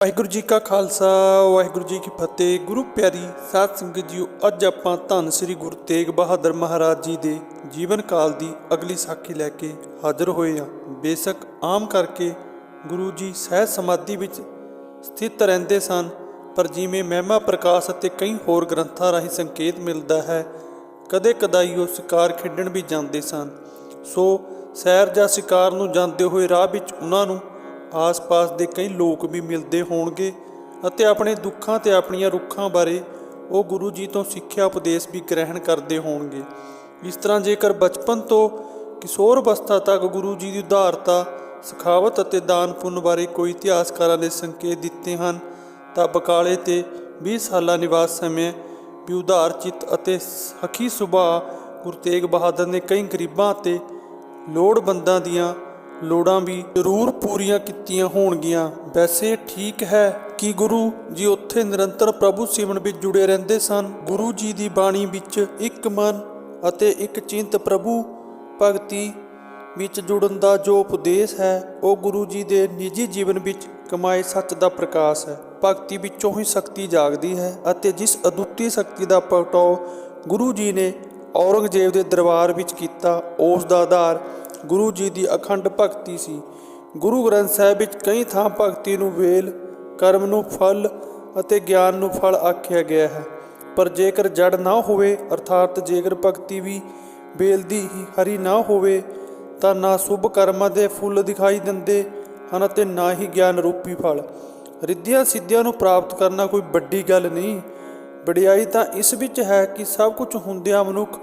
ਵਾਹਿਗੁਰੂ ਜੀ ਕਾ ਖਾਲਸਾ, ਵਾਹਿਗੁਰੂ ਜੀ ਕੀ ਫਤਿਹ। ਗੁਰੂ ਪਿਆਰੀ ਸਾਧ ਸੰਗਤ ਜੀਓ, ਅੱਜ ਆਪਾਂ ਧੰਨ ਸ੍ਰੀ ਗੁਰੂ ਤੇਗ ਬਹਾਦਰ ਮਹਾਰਾਜ ਜੀ ਦੇ ਜੀਵਨ ਕਾਲ ਦੀ ਅਗਲੀ ਸਾਖੀ ਲੈ ਕੇ ਹਾਜ਼ਰ ਹੋਏ ਹਾਂ। ਬੇਸ਼ੱਕ ਆਮ ਕਰਕੇ ਗੁਰੂ ਜੀ ਸਹਿਜ ਸਮਾਧੀ ਵਿੱਚ ਸਥਿਤ ਰਹਿੰਦੇ ਸਨ, ਪਰ ਜਿਵੇਂ ਮਹਿਮਾ ਪ੍ਰਕਾਸ਼ ਅਤੇ ਕਈ ਹੋਰ ਗ੍ਰੰਥਾਂ ਰਾਹੀਂ ਸੰਕੇਤ ਮਿਲਦਾ ਹੈ ਕਦੇ ਕਦਾਈ ਉਹ ਸ਼ਿਕਾਰ ਖੇਡਣ ਵੀ ਜਾਂਦੇ ਸਨ। ਸੋ ਸੈਰ ਜਾਂ ਸ਼ਿਕਾਰ ਨੂੰ ਜਾਂਦੇ ਹੋਏ ਰਾਹ ਵਿੱਚ ਉਹਨਾਂ ਨੂੰ ਆਸ-ਪਾਸ ਦੇ ਕਈ ਲੋਕ ਵੀ ਮਿਲਦੇ ਹੋਣਗੇ ਅਤੇ ਆਪਣੇ ਦੁੱਖਾਂ ਤੇ ਆਪਣੀਆਂ ਰੁੱਖਾਂ ਬਾਰੇ ਉਹ ਗੁਰੂ ਜੀ ਤੋਂ ਸਿੱਖਿਆ ਉਪਦੇਸ਼ ਵੀ ਗ੍ਰਹਿਣ ਕਰਦੇ ਹੋਣਗੇ। ਇਸ ਤਰ੍ਹਾਂ ਜੇਕਰ ਬਚਪਨ ਤੋਂ ਕਿਸ਼ੋਰ ਅਵਸਥਾ ਤੱਕ ਗੁਰੂ ਜੀ ਦੀ ਉਦਾਰਤਾ, ਸਖਾਵਤ ਅਤੇ ਦਾਨ ਪੁੰਨ ਬਾਰੇ ਕੋਈ ਇਤਿਹਾਸਕਾਰਾਂ ਨੇ ਸੰਕੇਤ ਦਿੱਤੇ ਹਨ, ਤਾਂ ਬਕਾਲੇ ਤੇ 20 ਸਾਲਾਂ ਨਿਵਾਸ ਸਮੇਂ ਵੀ ਉਦਾਰ ਚਿੱਤ ਅਤੇ ਸਖੀ ਸੁਭਾਅ ਗੁਰੂ ਤੇਗ ਬਹਾਦਰ ਨੇ ਕਈ ਗਰੀਬਾਂ ਅਤੇ ਲੋੜਵੰਦਾਂ ਦੀਆਂ ਲੋੜਾਂ ਵੀ ਜ਼ਰੂਰ ਪੂਰੀਆਂ ਕੀਤੀਆਂ ਹੋਣਗੀਆਂ। ਵੈਸੇ ਠੀਕ ਹੈ ਕਿ ਗੁਰੂ ਜੀ ਉੱਥੇ ਨਿਰੰਤਰ ਪ੍ਰਭੂ ਸਿਮਰਨ ਵਿੱਚ ਜੁੜੇ ਰਹਿੰਦੇ ਸਨ। ਗੁਰੂ ਜੀ ਦੀ ਬਾਣੀ ਵਿੱਚ ਇੱਕ ਮਨ ਅਤੇ ਇੱਕ ਚਿੰਤ ਪ੍ਰਭੂ ਭਗਤੀ ਵਿੱਚ ਜੁੜਨ ਦਾ ਜੋ ਉਪਦੇਸ਼ ਹੈ, ਉਹ ਗੁਰੂ ਜੀ ਦੇ ਨਿੱਜੀ ਜੀਵਨ ਵਿੱਚ ਕਮਾਏ ਸੱਚ ਦਾ ਪ੍ਰਕਾਸ਼ ਹੈ। ਭਗਤੀ ਵਿੱਚੋਂ ਹੀ ਸ਼ਕਤੀ ਜਾਗਦੀ ਹੈ ਅਤੇ ਜਿਸ ਅਦੁੱਤੀ ਸ਼ਕਤੀ ਦਾ ਪ੍ਰਗਟਾਓ ਗੁਰੂ ਜੀ ਨੇ ਔਰੰਗਜ਼ੇਬ ਦੇ ਦਰਬਾਰ ਵਿੱਚ ਕੀਤਾ, ਉਸ ਦਾ ਆਧਾਰ ਗੁਰੂ ਜੀ ਦੀ ਅਖੰਡ ਭਗਤੀ ਸੀ। ਗੁਰੂ ਗ੍ਰੰਥ ਸਾਹਿਬ ਵਿੱਚ ਕਈ ਥਾਂ ਭਗਤੀ ਨੂੰ ਵੇਲ, ਕਰਮ ਨੂੰ ਫਲ ਅਤੇ ਗਿਆਨ ਨੂੰ ਫਲ ਆਖਿਆ ਗਿਆ ਹੈ। ਪਰ ਜੇਕਰ ਜੜ ਨਾ ਹੋਵੇ, ਅਰਥਾਤ ਜੇਕਰ ਭਗਤੀ ਵੀ ਵੇਲ ਦੀ ਹਰੀ ਨਾ ਹੋਵੇ, ਤਾਂ ਨਾ ਸੁਭ ਕਰਮਾਂ ਦੇ ਫੁੱਲ ਦਿਖਾਈ ਦਿੰਦੇ ਹਨ ਅਤੇ ਨਾ ਹੀ ਗਿਆਨ ਰੂਪੀ ਫਲ। ਰਿੱਧੀਆਂ ਸਿੱਧੀਆਂ ਨੂੰ ਪ੍ਰਾਪਤ ਕਰਨਾ ਕੋਈ ਵੱਡੀ ਗੱਲ ਨਹੀਂ। ਵਡਿਆਈ ਤਾਂ ਇਸ ਵਿੱਚ ਹੈ ਕਿ ਸਭ ਕੁਝ ਹੁੰਦਿਆਂ ਮਨੁੱਖ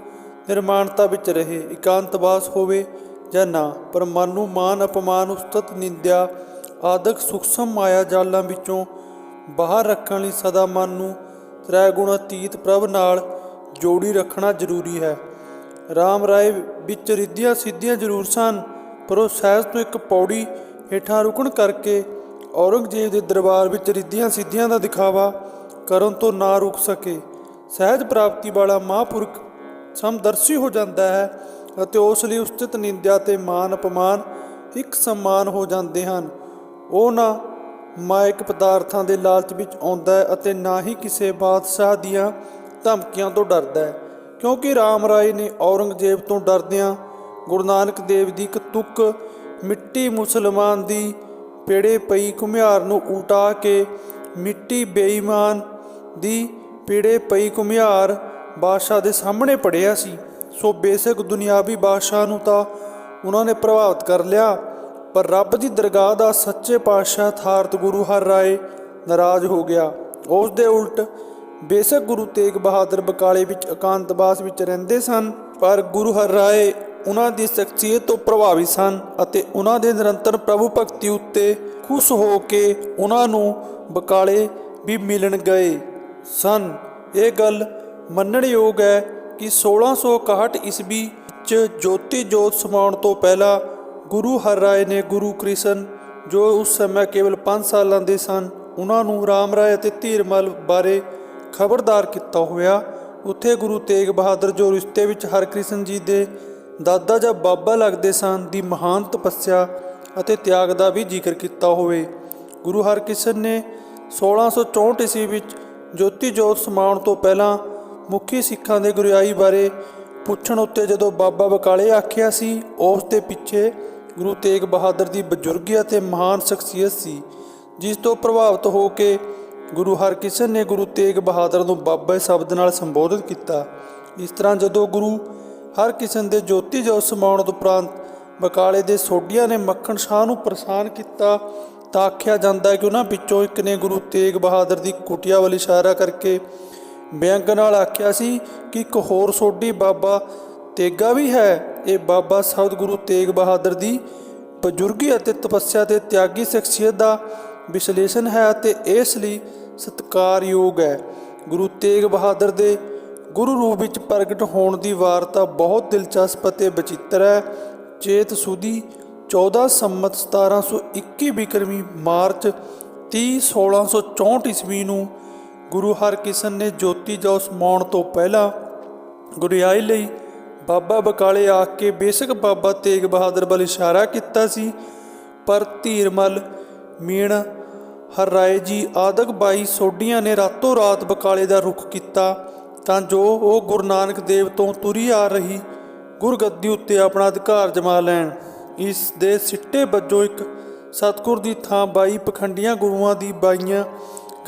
ਨਿਰਮਾਣਤਾ ਵਿੱਚ ਰਹੇ, ਇਕਾਂਤਵਾਸ ਹੋਵੇ ਜਾਂ ਨਾ ਪਰ ਮਨ ਨੂੰ ਮਾਨ ਅਪਮਾਨ ਉਸਤਤ ਨਿੰਦਿਆ, ਆਦਿਕ ਸੂਖਸ਼ਮ ਮਾਇਆ ਜਾਲਾਂ ਵਿੱਚੋਂ ਬਾਹਰ ਰੱਖਣ ਲਈ ਸਦਾ ਮਨ ਨੂੰ ਤ੍ਰੈ ਗੁਣ ਅਤੀਤ ਪ੍ਰਭ ਨਾਲ ਜੋੜੀ ਰੱਖਣਾ ਜ਼ਰੂਰੀ ਹੈ। ਰਾਮ ਰਾਏ ਵਿੱਚ ਰਿੱਧੀਆਂ ਸਿੱਧੀਆਂ ਜ਼ਰੂਰ ਸਨ, ਪਰ ਉਹ ਸਹਿਜ ਤੋਂ ਇੱਕ ਪੌੜੀ ਹੇਠਾਂ ਰੁਕਣ ਕਰਕੇ ਔਰੰਗਜ਼ੇਬ ਦੇ ਦਰਬਾਰ ਵਿੱਚ ਰਿੱਧੀਆਂ ਸਿੱਧੀਆਂ ਦਾ ਦਿਖਾਵਾ ਕਰਨ ਤੋਂ ਨਾ ਰੁਕ ਸਕੇ। ਸਹਿਜ ਪ੍ਰਾਪਤੀ ਵਾਲਾ ਮਹਾਂਪੁਰਖ ਸਮਦਰਸ਼ੀ ਹੋ ਜਾਂਦਾ ਹੈ। ਅਤੇ ਉਸ ਲਈ ਉਸਤਤ ਨਿੰਦਿਆ ਤੇ ਮਾਨ ਅਪਮਾਨ ਇੱਕ ਸਮਾਨ ਹੋ ਜਾਂਦੇ ਹਨ। ਉਹ ਨਾ ਮਾਇਕ ਪਦਾਰਥਾਂ ਦੇ ਲਾਲਚ ਵਿੱਚ ਆਉਂਦਾ ਹੈ ਅਤੇ ਨਾ ਹੀ ਕਿਸੇ ਬਾਦਸ਼ਾਹ ਦੀਆਂ ਧਮਕੀਆਂ ਤੋਂ ਡਰਦਾ ਹੈ। ਕਿਉਂਕਿ ਰਾਮ ਰਾਏ ਨੇ ਔਰੰਗਜ਼ੇਬ ਤੋਂ ਡਰਦਿਆਂ ਗੁਰੂ ਨਾਨਕ ਦੇਵ ਦੀ ਇੱਕ ਤੁਕ ਮਿੱਟੀ ਮੁਸਲਮਾਨ ਦੀ ਪੇੜੇ ਪਈ ਘੁਮਿਆਰ ਨੂੰ ਉਲਟਾ ਕੇ ਮਿੱਟੀ ਬੇਈਮਾਨ ਦੀ ਪੇੜੇ ਪਈ ਘੁਮਿਆਰ ਬਾਦਸ਼ਾਹ ਦੇ ਸਾਹਮਣੇ ਪੜਿਆ ਸੀ। ਸੋ ਬੇਸ਼ੱਕ ਦੁਨਿਆਵੀ ਬਾਦਸ਼ਾਹ ਨੂੰ ਤਾਂ ਉਹਨਾਂ ਨੇ ਪ੍ਰਭਾਵਿਤ ਕਰ ਲਿਆ, ਪਰ ਰੱਬ ਦੀ ਦਰਗਾਹ ਦਾ ਸੱਚੇ ਪਾਤਸ਼ਾਹ ਥਾਰਤ ਗੁਰੂ ਹਰ ਰਾਏ ਨਾਰਾਜ਼ ਹੋ ਗਿਆ। ਉਸ ਦੇ ਉਲਟ ਬੇਸ਼ੱਕ ਗੁਰੂ ਤੇਗ ਬਹਾਦਰ ਬਕਾਲੇ ਵਿੱਚ ਇਕਾਂਤਵਾਸ ਵਿੱਚ ਰਹਿੰਦੇ ਸਨ, ਪਰ ਗੁਰੂ ਹਰ ਰਾਏ ਉਹਨਾਂ ਦੀ ਸ਼ਖਸੀਅਤ ਤੋਂ ਪ੍ਰਭਾਵਿਤ ਸਨ ਅਤੇ ਉਹਨਾਂ ਦੇ ਨਿਰੰਤਰ ਪ੍ਰਭੂ ਭਗਤੀ ਉੱਤੇ ਖੁਸ਼ ਹੋ ਕੇ ਉਹਨਾਂ ਨੂੰ ਬਕਾਲੇ ਵੀ ਮਿਲਣ ਗਏ ਸਨ। ਇਹ ਗੱਲ ਮੰਨਣਯੋਗ ਹੈ ਕਿ 1661 ਈਸਵੀ 'ਚ ਜੋਤੀ ਜੋਤ ਸਮਾਉਣ ਤੋਂ ਪਹਿਲਾਂ ਗੁਰੂ ਹਰ ਰਾਏ ਨੇ ਗੁਰੂ ਕ੍ਰਿਸ਼ਨ, ਜੋ ਉਸ ਸਮੇਂ ਕੇਵਲ 5 ਸਾਲਾਂ ਦੇ ਸਨ, ਉਹਨਾਂ ਨੂੰ ਰਾਮ ਰਾਏ ਅਤੇ ਧੀਰਮਲ ਬਾਰੇ ਖਬਰਦਾਰ ਕੀਤਾ ਹੋਇਆ। ਉੱਥੇ ਗੁਰੂ ਤੇਗ ਬਹਾਦਰ ਜੋ ਰਿਸ਼ਤੇ ਵਿੱਚ ਹਰਕ੍ਰਿਸ਼ਨ ਜੀ ਦੇ ਦਾਦਾ ਜਾਂ ਬਾਬਾ ਲੱਗਦੇ ਸਨ, ਦੀ ਮਹਾਨ ਤਪੱਸਿਆ ਅਤੇ ਤਿਆਗ ਦਾ ਵੀ ਜ਼ਿਕਰ ਕੀਤਾ ਹੋਵੇ। ਗੁਰੂ ਹਰਕ੍ਰਿਸ਼ਨ ਨੇ 1664 ਈਸਵੀ ਵਿੱਚ ਜੋਤੀ ਜੋਤ ਸਮਾਉਣ ਤੋਂ ਪਹਿਲਾਂ ਮੁਖੀ ਸਿੱਖਾਂ ਦੇ ਗੁਰਿਆਈ ਬਾਰੇ ਪੁੱਛਣ ਉੱਤੇ ਜਦੋਂ ਬਾਬਾ ਬਕਾਲੇ ਆਖਿਆ ਸੀ, ਉਸ ਦੇ ਪਿੱਛੇ ਗੁਰੂ ਤੇਗ ਬਹਾਦਰ ਦੀ ਬਜ਼ੁਰਗੀ ਅਤੇ ਮਹਾਨ ਸ਼ਖਸੀਅਤ ਸੀ, ਜਿਸ ਤੋਂ ਪ੍ਰਭਾਵਿਤ ਹੋ ਕੇ ਗੁਰੂ ਹਰਕ੍ਰਿਸ਼ਨ ਨੇ ਗੁਰੂ ਤੇਗ ਬਹਾਦਰ ਨੂੰ ਬਾਬਾ ਸ਼ਬਦ ਨਾਲ ਸੰਬੋਧਿਤ ਕੀਤਾ। ਇਸ ਤਰ੍ਹਾਂ ਜਦੋਂ ਗੁਰੂ ਹਰਕ੍ਰਿਸ਼ਨ ਦੇ ਜੋਤੀ ਜੋ ਸਮਾਉਣ ਉਪਰੰਤ ਬਕਾਲੇ ਦੇ ਸੋਢੀਆਂ ਨੇ ਮੱਖਣ ਸ਼ਾਹ ਨੂੰ ਪਰੇਸ਼ਾਨ ਕੀਤਾ, ਤਾਂ ਆਖਿਆ ਜਾਂਦਾ ਹੈ ਕਿ ਉਹਨਾਂ ਵਿੱਚੋਂ ਇੱਕ ਨੇ ਗੁਰੂ ਤੇਗ ਬਹਾਦਰ ਦੀ ਕੁਟਿਆ ਵੱਲ ਇਸ਼ਾਰਾ ਕਰਕੇ ਬਿਆੰਗ ਨਾਲ ਆਖਿਆ ਸੀ ਕਿ ਇੱਕ ਹੋਰ ਸੋਢੀ ਬਾਬਾ ਤੇਗਾ ਵੀ ਹੈ। ਇਹ ਬਾਬਾ ਸ਼ਬਦ ਗੁਰੂ ਤੇਗ ਬਹਾਦਰ ਦੀ ਬਜ਼ੁਰਗੀ ਅਤੇ ਤਪੱਸਿਆ ਤੇ ਤਿਆਗੀ ਸ਼ਖਸੀਅਤ ਦਾ ਵਿਸ਼ਲੇਸ਼ਣ ਹੈ ਅਤੇ ਇਸ ਲਈ ਸਤਿਕਾਰਯੋਗ ਹੈ। ਗੁਰੂ ਤੇਗ ਬਹਾਦਰ ਦੇ ਗੁਰੂ ਰੂਪ ਵਿੱਚ ਪ੍ਰਗਟ ਹੋਣ ਦੀ ਵਾਰਤਾ ਬਹੁਤ ਦਿਲਚਸਪ ਅਤੇ ਬਚਿੱਤਰ ਹੈ। ਚੇਤ ਸੁਦੀ 14 ਸੰਮਤ 1721 ਬਿਕਰਮੀ ਮਾਰਚ 30 1664 ਈਸਵੀ ਨੂੰ ਗੁਰੂ ਹਰਕ੍ਰਿਸ਼ਨ ਨੇ ਜੋਤੀ ਜੋਤ ਸਮਾਉਣ ਤੋਂ ਪਹਿਲਾਂ ਗੁਰਿਆਈ ਲਈ ਬਾਬਾ ਬਕਾਲੇ ਆ ਕੇ ਬੇਸ਼ੱਕ ਬਾਬਾ ਤੇਗ ਬਹਾਦਰ ਵੱਲ ਇਸ਼ਾਰਾ ਕੀਤਾ ਸੀ, ਪਰ ਧੀਰਮਲ ਮੀਣ ਹਰ ਰਾਏ ਜੀ ਆਦਿਕ ਬਾਈ ਸੋਢੀਆਂ ਨੇ ਰਾਤੋਂ ਰਾਤ ਬਕਾਲੇ ਦਾ ਰੁਖ ਕੀਤਾ, ਤਾਂ ਜੋ ਉਹ ਗੁਰੂ ਨਾਨਕ ਦੇਵ ਤੋਂ ਤੁਰੀ ਆ ਰਹੀ ਗੁਰਗੱਦੀ ਉੱਤੇ ਆਪਣਾ ਅਧਿਕਾਰ ਜਮਾ ਲੈਣ। ਇਸ ਦੇ ਸਿੱਟੇ ਵਜੋਂ ਇੱਕ ਸਤਿਗੁਰ ਦੀ ਥਾਂ ਬਾਈ ਪਖੰਡੀਆਂ ਗੁਰੂਆਂ ਦੀ ਬਾਈਆਂ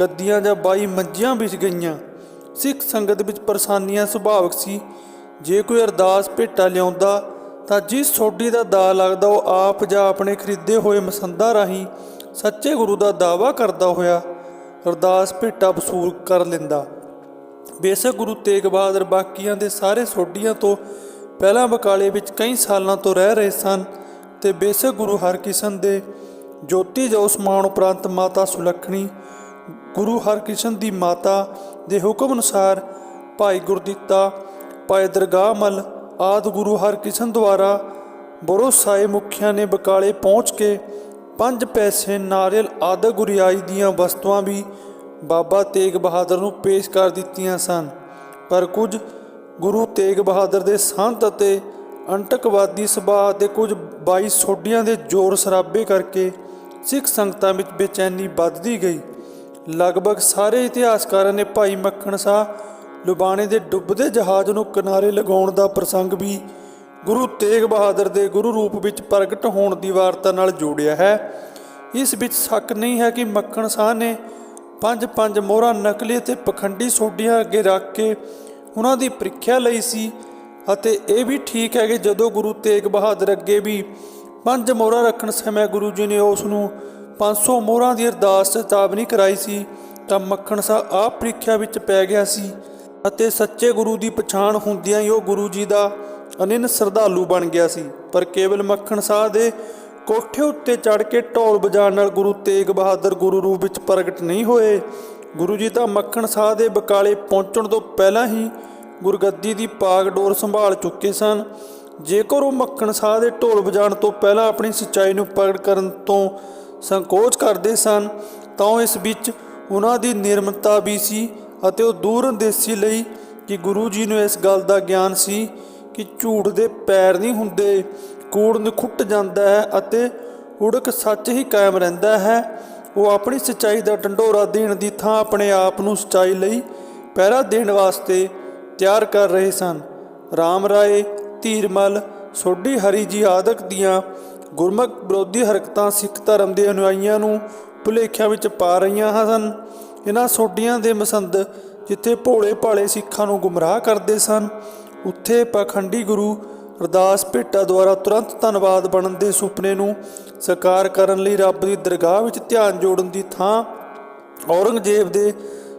ਗੱਦੀਆਂ ਜਾਂ ਬਾਈ ਮੰਜੀਆਂ ਵਿਛ ਗਈਆਂ। ਸਿੱਖ ਸੰਗਤ ਵਿੱਚ ਪਰੇਸ਼ਾਨੀਆਂ ਸੁਭਾਵਕ ਸੀ। ਜੇ ਕੋਈ ਅਰਦਾਸ ਭੇਟਾ ਲਿਆਉਂਦਾ, ਤਾਂ ਜਿਸ ਸੋਢੀ ਦਾ ਦਾ ਲੱਗਦਾ, ਉਹ ਆਪ ਜਾਂ ਆਪਣੇ ਖਰੀਦੇ ਹੋਏ ਮਸੰਦਾ ਰਾਹੀਂ ਸੱਚੇ ਗੁਰੂ ਦਾ ਦਾਵਾ ਕਰਦਾ ਹੋਇਆ ਅਰਦਾਸ ਭੇਟਾ ਵਸੂਲ ਕਰ ਲੈਂਦਾ। ਬੇਸ਼ੱਕ ਗੁਰੂ ਤੇਗ ਬਹਾਦਰ ਬਾਕੀਆਂ ਦੇ ਸਾਰੇ ਸੋਢੀਆਂ ਤੋਂ ਪਹਿਲਾਂ ਬਕਾਲੇ ਵਿੱਚ ਕਈ ਸਾਲਾਂ ਤੋਂ ਰਹਿ ਰਹੇ ਸਨ ਤੇ ਬੇਸ਼ੱਕ ਗੁਰੂ ਹਰਕ੍ਰਿਸ਼ਨ ਦੇ ਜੋਤੀ ਜੋ ਉਸਮਾਨ ਉਪਰੰਤ ਮਾਤਾ ਸੁਲੱਖਣੀ ਗੁਰੂ ਹਰਕ੍ਰਿਸ਼ਨ ਦੀ ਮਾਤਾ ਦੇ ਹੁਕਮ ਅਨੁਸਾਰ ਭਾਈ ਗੁਰਦਿੱਤਾ, ਭਾਈ ਦਰਗਾਹ ਮਲ ਆਦ ਗੁਰੂ ਹਰਕ੍ਰਿਸ਼ਨ ਦੁਆਰਾ ਬਰੋਸਾਏ ਮੁਖੀਆਂ ਨੇ ਬਕਾਲੇ ਪਹੁੰਚ ਕੇ ਪੰਜ ਪੈਸੇ ਨਾਰੀਅਲ ਆਦਿ ਗੁਰਿਆਈ ਦੀਆਂ ਵਸਤੂਆਂ ਵੀ ਬਾਬਾ ਤੇਗ ਬਹਾਦਰ ਨੂੰ ਪੇਸ਼ ਕਰ ਦਿੱਤੀਆਂ ਸਨ। ਪਰ ਕੁਝ ਗੁਰੂ ਤੇਗ ਬਹਾਦਰ ਦੇ ਸੰਤ ਅਤੇ ਅੰਟਕਵਾਦੀ ਸੁਭਾਅ ਦੇ ਕੁਝ 22 ਸੋਢੀਆਂ ਦੇ ਜ਼ੋਰ ਸਰਾਬੇ ਕਰਕੇ ਸਿੱਖ ਸੰਗਤਾਂ ਵਿੱਚ ਬੇਚੈਨੀ ਵੱਧਦੀ ਗਈ। ਲਗਭਗ ਸਾਰੇ ਇਤਿਹਾਸਕਾਰਾਂ ਨੇ ਭਾਈ ਮੱਖਣ ਸਾਹ ਲੁਬਾਣੇ ਦੇ ਡੁੱਬਦੇ ਜਹਾਜ਼ ਨੂੰ ਕਿਨਾਰੇ ਲਗਾਉਣ ਦਾ ਪ੍ਰਸੰਗ ਵੀ ਗੁਰੂ ਤੇਗ ਬਹਾਦਰ ਦੇ ਗੁਰੂ ਰੂਪ ਵਿੱਚ ਪ੍ਰਗਟ ਹੋਣ ਦੀ ਵਾਰਤਾ ਨਾਲ ਜੋੜਿਆ ਹੈ। ਇਸ ਵਿੱਚ ਸ਼ੱਕ ਨਹੀਂ ਹੈ ਕਿ ਮੱਖਣ ਸਾਹ ਨੇ ਪੰਜ ਪੰਜ ਮੋਹਰਾਂ ਨਕਲੀ ਅਤੇ ਪਖੰਡੀ ਸੋਢੀਆਂ ਅੱਗੇ ਰੱਖ ਕੇ ਉਹਨਾਂ ਦੀ ਪ੍ਰੀਖਿਆ ਲਈ ਸੀ ਅਤੇ ਇਹ ਵੀ ਠੀਕ ਹੈ ਕਿ ਜਦੋਂ ਗੁਰੂ ਤੇਗ ਬਹਾਦਰ ਅੱਗੇ ਵੀ ਪੰਜ ਮੋਹਰਾਂ ਰੱਖਣ ਸਮੇਂ ਗੁਰੂ ਜੀ ਨੇ ਉਸ ਨੂੰ 500 ਮੋਹਰਾਂ ਦੀ ਅਰਦਾਸ ਚੇਤਾਵਨੀ ਕਰਾਈ ਸੀ, ਤਾਂ ਮੱਖਣ ਸਾਹ ਆਪ ਪ੍ਰੀਖਿਆ ਵਿੱਚ ਪੈ ਗਿਆ ਸੀ ਅਤੇ ਸੱਚੇ ਗੁਰੂ ਦੀ ਪਛਾਣ ਹੁੰਦਿਆਂ ਹੀ ਉਹ ਗੁਰੂ ਜੀ ਦਾ ਅਨਿਨ ਸ਼ਰਧਾਲੂ ਬਣ ਗਿਆ ਸੀ। ਪਰ ਕੇਵਲ ਮੱਖਣ ਸਾਹ ਦੇ ਕੋਠੇ ਉੱਤੇ ਚੜ ਕੇ ਢੋਲ ਵਜਾਉਣ ਨਾਲ ਗੁਰੂ ਤੇਗ ਬਹਾਦਰ ਗੁਰੂ ਰੂਪ ਵਿੱਚ ਪ੍ਰਗਟ ਨਹੀਂ ਹੋਏ, ਗੁਰੂ ਜੀ ਤਾਂ ਮੱਖਣ ਸਾਹ ਦੇ ਬਕਾਲੇ ਪਹੁੰਚਣ ਤੋਂ ਪਹਿਲਾਂ ਹੀ ਗੁਰਗੱਦੀ ਦੀ ਪਾਗ ਡੋਰ ਸੰਭਾਲ ਚੁੱਕੇ ਸਨ। ਜੇਕਰ ਉਹ ਮੱਖਣ ਸਾਹ ਦੇ ਢੋਲ ਵਜਾਉਣ ਤੋਂ ਪਹਿਲਾਂ ਆਪਣੀ ਸੱਚਾਈ ਨੂੰ ਪ੍ਰਗਟ ਕਰਨ ਤੋਂ ਸੰਕੋਚ ਕਰਦੇ ਸਨ, ਤਾਂ ਇਸ ਵਿੱਚ ਉਹਨਾਂ ਦੀ ਨਿਰਮਤਾ ਵੀ ਸੀ ਅਤੇ ਉਹ ਦੂਰ ਅੰਦੇਸੀ ਲਈ ਕਿ ਗੁਰੂ ਜੀ ਨੂੰ ਇਸ ਗੱਲ ਦਾ ਗਿਆਨ ਸੀ ਕਿ ਝੂਠ ਦੇ ਪੈਰ ਨਹੀਂ ਹੁੰਦੇ, ਕੂੜ ਨਿਖੁੱਟ ਜਾਂਦਾ ਹੈ ਅਤੇ ਉੜਕ ਸੱਚ ਹੀ ਕਾਇਮ ਰਹਿੰਦਾ ਹੈ। ਉਹ ਆਪਣੀ ਸੱਚਾਈ ਦਾ ਢੰਡੋਰਾ ਦੇਣ ਦੀ ਥਾਂ ਆਪਣੇ ਆਪ ਨੂੰ ਸੱਚਾਈ ਲਈ ਪਹਿਰਾ ਦੇਣ ਵਾਸਤੇ ਤਿਆਰ ਕਰ ਰਹੇ ਸਨ। ਰਾਮ ਰਾਏ, ਧੀਰਮਲ, ਸੋਢੀ ਹਰੀ ਜੀ ਆਦਿਕ ਦੀਆਂ ਗੁਰਮੁਖ ਵਿਰੋਧੀ ਹਰਕਤਾਂ ਸਿੱਖ ਧਰਮ ਦੇ ਅਨੁਯਾਈਆਂ ਨੂੰ ਭੁਲੇਖਿਆਂ ਵਿੱਚ ਪਾ ਰਹੀਆਂ ਹਨ। ਇਹਨਾਂ ਸੋਢੀਆਂ ਦੇ ਮਸੰਦ ਜਿੱਥੇ ਭੋਲੇ ਭਾਲੇ ਸਿੱਖਾਂ ਨੂੰ ਗੁੰਮਰਾਹ ਕਰਦੇ ਸਨ, ਉੱਥੇ ਪਖੰਡੀ ਗੁਰੂ ਅਰਦਾਸ ਭੇਟਾ ਦੁਆਰਾ ਤੁਰੰਤ ਧੰਨਵਾਦ ਬਣਨ ਦੇ ਸੁਪਨੇ ਨੂੰ ਸਾਕਾਰ ਕਰਨ ਲਈ ਰੱਬ ਦੀ ਦਰਗਾਹ ਵਿੱਚ ਧਿਆਨ ਜੋੜਨ ਦੀ ਥਾਂ ਔਰੰਗਜ਼ੇਬ ਦੇ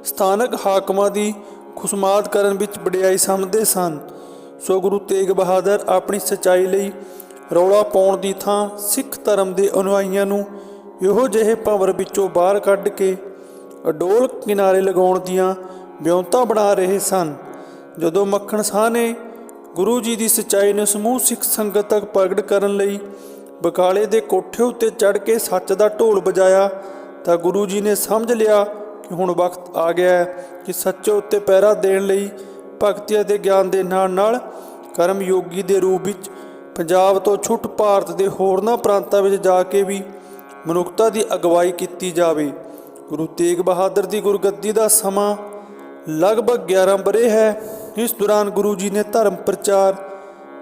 ਸਥਾਨਕ ਹਾਕਮਾਂ ਦੀ ਖੁਸ਼ਮਾਦ ਕਰਨ ਵਿੱਚ ਵਡਿਆਈ ਸਮਝਦੇ ਸਨ। ਸੋ ਗੁਰੂ ਤੇਗ ਬਹਾਦਰ ਆਪਣੀ ਸਚਾਈ ਲਈ ਰੌਲਾ ਪਾਉਣ ਦੀ ਥਾਂ ਸਿੱਖ ਧਰਮ ਦੇ ਅਨੁਆਈਆਂ ਨੂੰ ਇਹੋ ਜਿਹੇ ਭਵਰ ਵਿੱਚੋਂ ਬਾਹਰ ਕੱਢ ਕੇ ਅਡੋਲ ਕਿਨਾਰੇ ਲਗਾਉਣ ਦੀਆਂ ਵਿਉਂਤਾਂ ਬਣਾ ਰਹੇ ਸਨ। ਜਦੋਂ ਮੱਖਣ ਸਾਹ ਨੇ ਗੁਰੂ ਜੀ ਦੀ ਸਚਾਈ ਨੂੰ ਸਮੂਹ ਸਿੱਖ ਸੰਗਤ ਤੱਕ ਪ੍ਰਗਟ ਕਰਨ ਲਈ ਬਕਾਲੇ ਦੇ ਕੋਠੇ ਉੱਤੇ ਚੜ੍ਹ ਕੇ ਸੱਚ ਦਾ ਢੋਲ ਵਜਾਇਆ, ਤਾਂ ਗੁਰੂ ਜੀ ਨੇ ਸਮਝ ਲਿਆ ਕਿ ਹੁਣ ਵਕਤ ਆ ਗਿਆ ਹੈ ਕਿ ਸੱਚੇ ਉੱਤੇ ਪਹਿਰਾ ਦੇਣ ਲਈ ਭਗਤੀ ਅਤੇ ਗਿਆਨ ਦੇ ਨਾਲ ਨਾਲ ਕਰਮ ਯੋਗੀ ਦੇ ਰੂਪ ਵਿੱਚ ਪੰਜਾਬ ਤੋਂ ਛੁੱਟ ਭਾਰਤ ਦੇ ਹੋਰਨਾਂ ਪ੍ਰਾਂਤਾਂ ਵਿੱਚ ਜਾ ਕੇ ਵੀ ਮਨੁੱਖਤਾ ਦੀ ਅਗਵਾਈ ਕੀਤੀ ਜਾਵੇ। ਗੁਰੂ ਤੇਗ ਬਹਾਦਰ ਦੀ ਗੁਰਗੱਦੀ ਦਾ ਸਮਾਂ ਲਗਭਗ 11 ਬਰੇ ਹੈ। ਇਸ ਦੌਰਾਨ ਗੁਰੂ ਜੀ ਨੇ ਧਰਮ ਪ੍ਰਚਾਰ,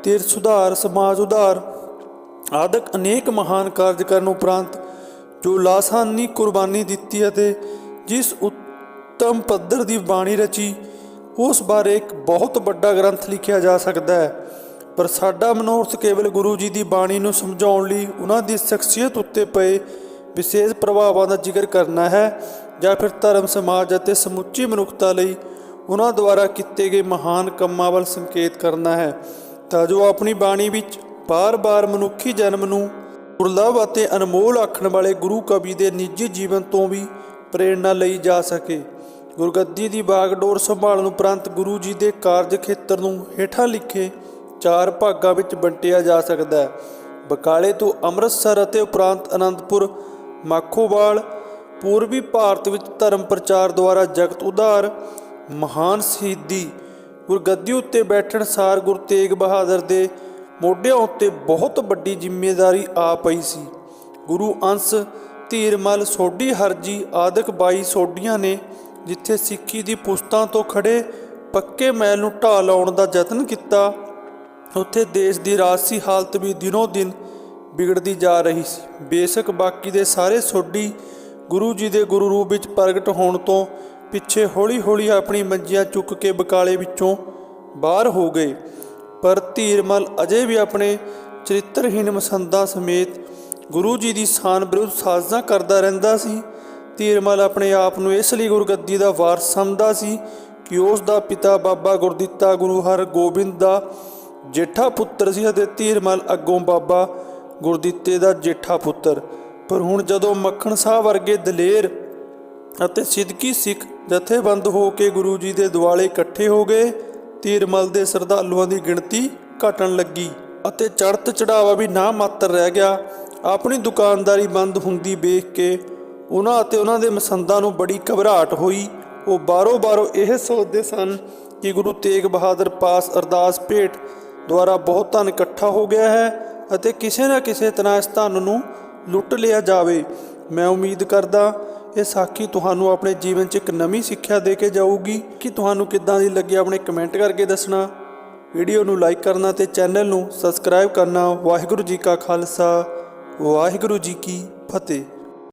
ਤੀਰਥ ਸੁਧਾਰ, ਸਮਾਜ ਉਧਾਰ ਆਦਿਕ ਅਨੇਕ ਮਹਾਨ ਕਾਰਜ ਕਰਨ ਉਪਰੰਤ ਜੋ ਲਾਸਾਨੀ ਕੁਰਬਾਨੀ ਦਿੱਤੀ ਅਤੇ ਜਿਸ ਉੱਤਮ ਪੱਧਰ ਦੀ ਬਾਣੀ ਰਚੀ, ਉਸ ਬਾਰੇ ਇੱਕ ਬਹੁਤ ਵੱਡਾ ਗ੍ਰੰਥ ਲਿਖਿਆ ਜਾ ਸਕਦਾ ਹੈ। ਪਰ ਸਾਡਾ ਮਨੋਰਥ ਕੇਵਲ ਗੁਰੂ ਜੀ ਦੀ ਬਾਣੀ ਨੂੰ ਸਮਝਾਉਣ ਲਈ ਉਹਨਾਂ ਦੀ ਸ਼ਖਸੀਅਤ ਉੱਤੇ ਪਏ ਵਿਸ਼ੇਸ਼ ਪ੍ਰਭਾਵਾਂ ਦਾ ਜ਼ਿਕਰ ਕਰਨਾ ਹੈ ਜਾਂ ਫਿਰ ਧਰਮ, ਸਮਾਜ ਅਤੇ ਸਮੁੱਚੀ ਮਨੁੱਖਤਾ ਲਈ ਉਹਨਾਂ ਦੁਆਰਾ ਕੀਤੇ ਗਏ ਮਹਾਨ ਕੰਮਾਂ ਵੱਲ ਸੰਕੇਤ ਕਰਨਾ ਹੈ। ਤਾਂ ਜੋ ਆਪਣੀ ਬਾਣੀ ਵਿੱਚ ਬਾਰ-ਬਾਰ ਮਨੁੱਖੀ ਜਨਮ ਨੂੰ ਦੁਰਲਭ ਅਤੇ ਅਨਮੋਲ ਆਖਣ ਵਾਲੇ ਗੁਰੂ ਕਵੀ ਦੇ ਨਿੱਜੀ ਜੀਵਨ ਤੋਂ ਵੀ ਪ੍ਰੇਰਣਾ ਲਈ ਜਾ ਸਕੇ। ਗੁਰਗੱਦੀ ਦੀ ਬਾਗਡੋਰ ਸੰਭਾਲਣ ਉਪਰੰਤ ਗੁਰੂ ਜੀ ਦੇ ਕਾਰਜ ਖੇਤਰ ਨੂੰ ਹੇਠਾਂ ਲਿਖੇ ਚਾਰ ਭਾਗਾਂ ਵਿੱਚ ਵੰਡਿਆ ਜਾ ਸਕਦਾ ਹੈ। ਬਕਾਲੇ ਤੋਂ ਅੰਮ੍ਰਿਤਸਰ ਅਤੇ ਉਪਰੰਤ ਅਨੰਦਪੁਰ, ਮਾਖੋਵਾਲ, ਪੂਰਬੀ ਭਾਰਤ ਵਿੱਚ ਧਰਮ ਪ੍ਰਚਾਰ ਦੁਆਰਾ ਜਗਤ ਉਧਾਰ, ਮਹਾਨ ਸ਼ਹੀਦੀ, ਗੁਰਗੱਦੀ ਉੱਤੇ ਬੈਠਣ ਸਾਰ ਗੁਰੂ ਤੇਗ ਬਹਾਦਰ ਦੇ ਮੋਢਿਆਂ ਉੱਤੇ ਬਹੁਤ ਵੱਡੀ ਜ਼ਿੰਮੇਵਾਰੀ ਆ ਪਈ ਸੀ। ਗੁਰੂ ਅੰਸ਼ ਧੀਰਮਲ ਸੋਢੀ ਹਰਜੀ, ਆਦਿਕ ਬਾਈ ਸੋਢੀਆਂ ਨੇ ਜਿੱਥੇ ਸਿੱਖੀ ਦੀ ਪੁਸਤਾਂ ਤੋਂ ਖੜੇ ਪੱਕੇ ਮੈਲ ਨੂੰ ਢਾਹ ਲਾਉਣ ਦਾ ਯਤਨ ਕੀਤਾ। ਉੱਥੇ ਦੇਸ਼ ਦੀ ਰਾਜਸੀ ਹਾਲਤ ਵੀ ਦਿਨੋ ਦਿਨ ਵਿਗੜਦੀ ਜਾ ਰਹੀ ਸੀ। ਬੇਸ਼ੱਕ ਬਾਕੀ ਦੇ ਸਾਰੇ ਸੋਢੀ ਗੁਰੂ ਜੀ ਦੇ ਗੁਰੂ ਰੂਪ ਵਿੱਚ ਪ੍ਰਗਟ ਹੋਣ ਤੋਂ ਪਿੱਛੇ ਹੌਲੀ-ਹੌਲੀ ਆਪਣੀ ਮੰਜੀਆਂ ਚੁੱਕ ਕੇ ਬਕਾਲੇ ਵਿੱਚੋਂ ਬਾਹਰ ਹੋ ਗਏ। ਪਰ ਧੀਰਮਲ ਅਜੇ ਵੀ ਆਪਣੇ ਚਰਿੱਤਰਹੀਣ ਮਸੰਦਾਂ ਸਮੇਤ ਗੁਰੂ ਜੀ ਦੀ ਸ਼ਾਨ ਵਿਰੁੱਧ ਸਾਜ਼ਾਂ ਕਰਦਾ ਰਹਿੰਦਾ ਸੀ। ਧੀਰਮਲ ਆਪਣੇ ਆਪ ਨੂੰ ਇਸ ਲਈ ਗੁਰਗੱਦੀ ਦਾ ਵਾਰਸ ਸਮਝਦਾ ਸੀ ਕਿ ਉਸ ਦਾ ਪਿਤਾ ਬਾਬਾ ਗੁਰਦਿੱਤਾ ਗੁਰੂ ਹਰਗੋਬਿੰਦ ਦਾ ਜੇਠਾ ਪੁੱਤਰ ਸੀ ਅਤੇ ਧੀਰਮਲ ਅੱਗੋਂ ਬਾਬਾ ਗੁਰਦਿੱਤੇ ਦਾ ਜੇਠਾ ਪੁੱਤਰ। ਪਰ ਹੁਣ ਜਦੋਂ ਮੱਖਣ ਸਾਹਿਬ ਵਰਗੇ ਦਲੇਰ ਅਤੇ ਸਿੱਧਕੀ ਸਿੱਖ ਜਥੇਬੰਦ ਹੋ ਕੇ ਗੁਰੂ ਜੀ ਦੇ ਦੁਆਲੇ ਇਕੱਠੇ ਹੋ ਗਏ ਧੀਰਮਲ ਦੇ ਸ਼ਰਧਾਲੂਆਂ ਦੀ ਗਿਣਤੀ ਘਟਣ ਲੱਗੀ ਅਤੇ ਚੜਤ ਚੜਾਵਾ ਵੀ ਨਾ ਮਾਤਰ ਰਹਿ ਗਿਆ। ਆਪਣੀ ਦੁਕਾਨਦਾਰੀ ਬੰਦ ਹੁੰਦੀ ਵੇਖ ਕੇ ਉਹਨਾਂ ਅਤੇ ਉਹਨਾਂ ਦੇ ਮਸੰਦਾਂ ਨੂੰ ਬੜੀ ਘਬਰਾਹਟ ਹੋਈ। ਉਹ ਬਾਰੋ ਬਾਰੋ ਇਹ ਸੋਚਦੇ ਸਨ ਕਿ ਗੁਰੂ ਤੇਗ ਬਹਾਦਰ ਪਾਸ ਅਰਦਾਸ ਭੇਟ ਦੁਆਰਾ ਬਹੁਤ ਧਨ ਇਕੱਠਾ ਹੋ ਗਿਆ ਹੈ ਅਤੇ ਕਿਸੇ ਨਾ ਕਿਸੇ ਤਰ੍ਹਾਂ ਇਸ ਧਨ ਨੂੰ ਲੁੱਟ ਲਿਆ ਜਾਵੇ। ਮੈਂ ਉਮੀਦ ਕਰਦਾ ਇਹ ਸਾਖੀ ਤੁਹਾਨੂੰ ਆਪਣੇ ਜੀਵਨ 'ਚ ਇੱਕ ਨਵੀਂ ਸਿੱਖਿਆ ਦੇ ਕੇ ਜਾਊਗੀ। ਕਿ ਤੁਹਾਨੂੰ ਕਿੱਦਾਂ ਦੀ ਲੱਗੀ ਆਪਣੇ ਕਮੈਂਟ ਕਰਕੇ ਦੱਸਣਾ। ਵੀਡੀਓ ਨੂੰ ਲਾਈਕ ਕਰਨਾ ਤੇ ਚੈਨਲ ਨੂੰ ਸਬਸਕ੍ਰਾਈਬ ਕਰਨਾ। ਵਾਹਿਗੁਰੂ ਜੀ ਕਾ ਖਾਲਸਾ, ਵਾਹਿਗੁਰੂ ਜੀ ਕੀ ਫਤਿਹ।